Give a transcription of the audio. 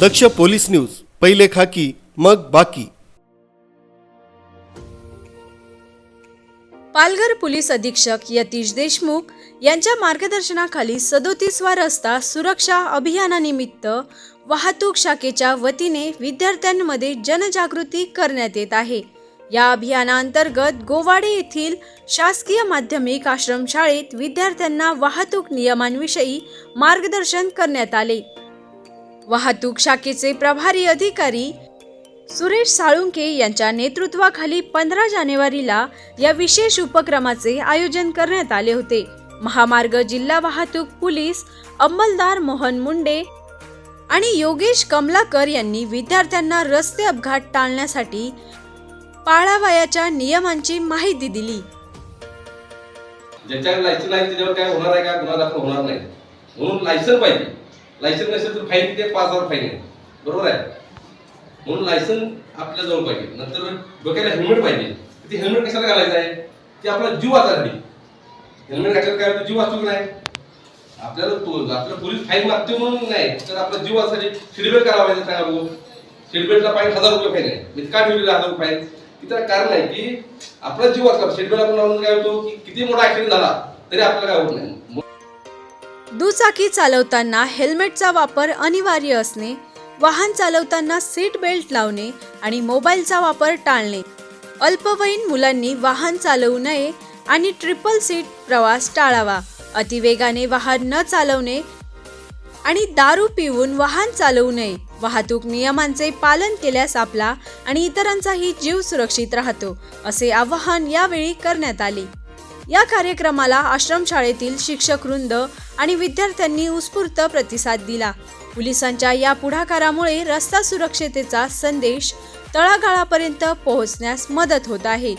दक्ष police news पहिले खाकी मग बाकी. पालघर पोलीस अधीक्षक यतीश देशमुख यांच्या मार्गदर्शनाखाली सदोतीसवा रस्ता सुरक्षा अभियानानिमित्त वाहतूक शाखेच्या वतीने विद्यार्थ्यांमध्ये जनजागृती करण्यात येत आहे. या अभियानाअंतर्गत गोवाडे येथील शासकीय माध्यमिक आश्रमशाळेत विद्यार्थ्यांना वाहतूक नियमांविषयी मार्गदर्शन करण्यात आले. वाहतूक शाखेचे प्रभारी अधिकारी सुरेश साळुंके यांच्या नेतृत्वाखाली पंधरा जानेवारीला या विशेष उपक्रमाचे आयोजन करण्यात आले होते. महामार्ग जिल्हा वाहतूक पोलीस अंमलदार मोहन मुंडे आणि योगेश कमलाकर यांनी विद्यार्थ्यांना रस्ते अपघात टाळण्यासाठी पाळावयाच्या नियमांची माहिती दिली. ज्याच्या लायसन आहे त्याच्यावर काय होणार आहे का? गुन्हा दाखल होणार नाही. म्हणून लायसन पाहिजे. लायसन नसेल तर फाईन किती पाच हजार फाईन आहे. बरोबर आहे? म्हणून लायसन आपल्या जवळ पाहिजे. नंतर डोक्याला हेल्मेट पाहिजे. ते हेल्मेट कशाला घालायचं आहे? ते आपला जीव वाचायसाठी हेल्मेट घातल्यावर काय जीव वाचतो की नाही? आपल्याला तो आपल्याला पोलीस फाईन मागते म्हणून नाही. तर आपला जीव वाचण्यासाठी सीटबेल्ट करावा पाहिजे सांगा बघू सीटबेल्टला फाईन हजार रुपये फाईन आहे. म्हणजे का ठेवलेलं हजार रुपये फाईन तिथं कारण आहे की आपला जीव वाचला. सीटबेल्ट आपण लावून काय होतो? की किती मोठा ऍक्सिडेंट झाला तरी आपल्याला काय होत नाही. दुचाकी चालवताना हेल्मेटचा वापर अनिवार्य असणे वाहन चालवताना सीट बेल्ट लावणे आणि मोबाईलचा वापर टाळणे. अल्पवयीन मुलांनी वाहन चालवू नये आणि ट्रिपल सीट प्रवास टाळावा. अतिवेगाने वाहन न चालवणे आणि दारू पिऊन वाहन चालवू नये. वाहतूक नियमांचे पालन केल्यास आपला आणि इतरांचाही जीव सुरक्षित राहतो असे आवाहन यावेळी करण्यात आले. या कार्यक्रमाला आश्रमशाळेतील शिक्षक वृंद आणि विद्यार्थ्यांनी उत्स्फूर्त प्रतिसाद दिला. पोलिसांच्या या पुढाकारामुळे रस्ता सुरक्षतेचा संदेश तळागाळापर्यंत पोहोचण्यास मदत होत आहे.